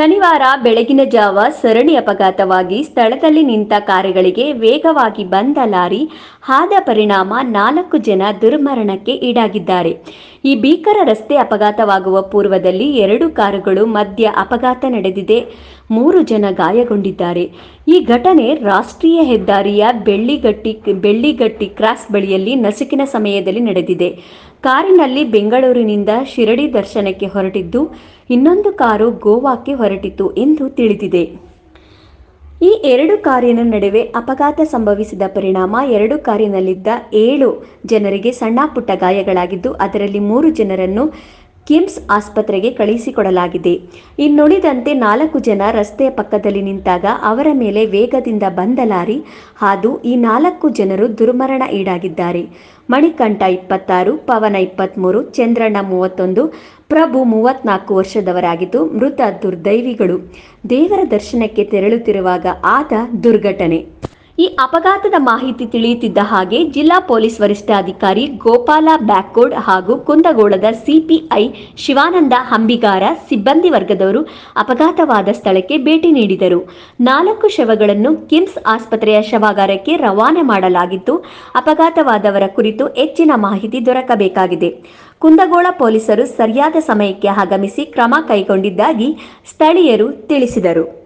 ಶನಿವಾರ ಬೆಳಗಿನ ಜಾವ ಸರಣಿ ಅಪಘಾತವಾಗಿ ಸ್ಥಳದಲ್ಲಿ ನಿಂತ ಕಾರುಗಳಿಗೆ ವೇಗವಾಗಿ ಬಂದ ಲಾರಿ ಆದ ಪರಿಣಾಮ ನಾಲ್ಕು ಜನ ದುರ್ಮರಣಕ್ಕೆ ಈಡಾಗಿದ್ದಾರೆ. ಈ ಭೀಕರ ರಸ್ತೆ ಅಪಘಾತವಾಗುವ ಪೂರ್ವದಲ್ಲಿ ಎರಡು ಕಾರುಗಳು ಮಧ್ಯ ಅಪಘಾತ ನಡೆದಿದೆ. ಮೂರು ಜನ ಗಾಯಗೊಂಡಿದ್ದಾರೆ. ಈ ಘಟನೆ ರಾಷ್ಟ್ರೀಯ ಹೆದ್ದಾರಿಯ ಬೆಳ್ಳಿಗಟ್ಟಿ ಬೆಳ್ಳಿಗಟ್ಟಿ ಕ್ರಾಸ್ ಬಳಿಯಲ್ಲಿ ನಸುಕಿನ ಸಮಯದಲ್ಲಿ ನಡೆದಿದೆ. ಕಾರಿನಲ್ಲಿ ಬೆಂಗಳೂರಿನಿಂದ ಶಿರಡಿ ದರ್ಶನಕ್ಕೆ ಹೊರಟಿದ್ದು, ಇನ್ನೊಂದು ಕಾರು ಗೋವಾಕ್ಕೆ ಹೊರಟಿತು ಎಂದು ತಿಳಿದಿದೆ. ಈ ಎರಡು ಕಾರಿನ ನಡುವೆ ಅಪಘಾತ ಸಂಭವಿಸಿದ ಪರಿಣಾಮ ಎರಡು ಕಾರಿನಲ್ಲಿದ್ದ ಏಳು ಜನರಿಗೆ ಸಣ್ಣ ಪುಟ್ಟ ಗಾಯಗಳಾಗಿದ್ದು, ಅದರಲ್ಲಿ ಮೂರು ಜನರನ್ನು ಕಿಮ್ಸ್ ಆಸ್ಪತ್ರೆಗೆ ಕಳುಹಿಸಿಕೊಡಲಾಗಿದೆ. ಇನ್ನುಳಿದಂತೆ ನಾಲ್ಕು ಜನ ರಸ್ತೆಯ ಪಕ್ಕದಲ್ಲಿ ನಿಂತಾಗ ಅವರ ಮೇಲೆ ವೇಗದಿಂದ ಬಂದ ಲಾರಿ ಹಾದು ಈ ನಾಲ್ಕು ಜನರು ದುರ್ಮರಣ ಈಡಾಗಿದ್ದಾರೆ. ಮಣಿಕಂಠ ಇಪ್ಪತ್ತಾರು, ಪವನ ಇಪ್ಪತ್ತ್ಮೂರು ಚಂದ್ರಣ್ಣ ಮೂವತ್ತೊಂದು, ಪ್ರಭು ಮೂವತ್ನಾಲ್ಕು ವರ್ಷದವರಾಗಿದ್ದು ಮೃತ ದುರ್ದೈವಿಗಳು. ದೇವರ ದರ್ಶನಕ್ಕೆ ತೆರಳುತ್ತಿರುವಾಗ ಆದ ದುರ್ಘಟನೆ. ಈ ಅಪಘಾತದ ಮಾಹಿತಿ ತಿಳಿಯುತ್ತಿದ್ದ ಹಾಗೆ ಜಿಲ್ಲಾ ಪೊಲೀಸ್ ವರಿಷ್ಠಾಧಿಕಾರಿ ಗೋಪಾಲ ಬ್ಯಾಕ್ಕೋಡ್ ಹಾಗೂ ಕುಂದಗೋಳದ ಸಿಪಿಐ ಶಿವಾನಂದ ಹಂಬಿಗಾರ ಸಿಬ್ಬಂದಿ ವರ್ಗದವರು ಅಪಘಾತವಾದ ಸ್ಥಳಕ್ಕೆ ಭೇಟಿ ನೀಡಿದರು. ನಾಲ್ಕು ಶವಗಳನ್ನು ಕಿಮ್ಸ್ ಆಸ್ಪತ್ರೆಯ ಶವಾಗಾರಕ್ಕೆ ರವಾನೆ ಮಾಡಲಾಗಿದ್ದು ಅಪಘಾತವಾದವರ ಕುರಿತು ಹೆಚ್ಚಿನ ಮಾಹಿತಿ ದೊರಕಬೇಕಾಗಿದೆ. ಕುಂದಗೋಳ ಪೊಲೀಸರು ಸರಿಯಾದ ಸಮಯಕ್ಕೆ ಆಗಮಿಸಿ ಕ್ರಮ ಕೈಗೊಂಡಿದ್ದಾಗಿ ಸ್ಥಳೀಯರು ತಿಳಿಸಿದರು.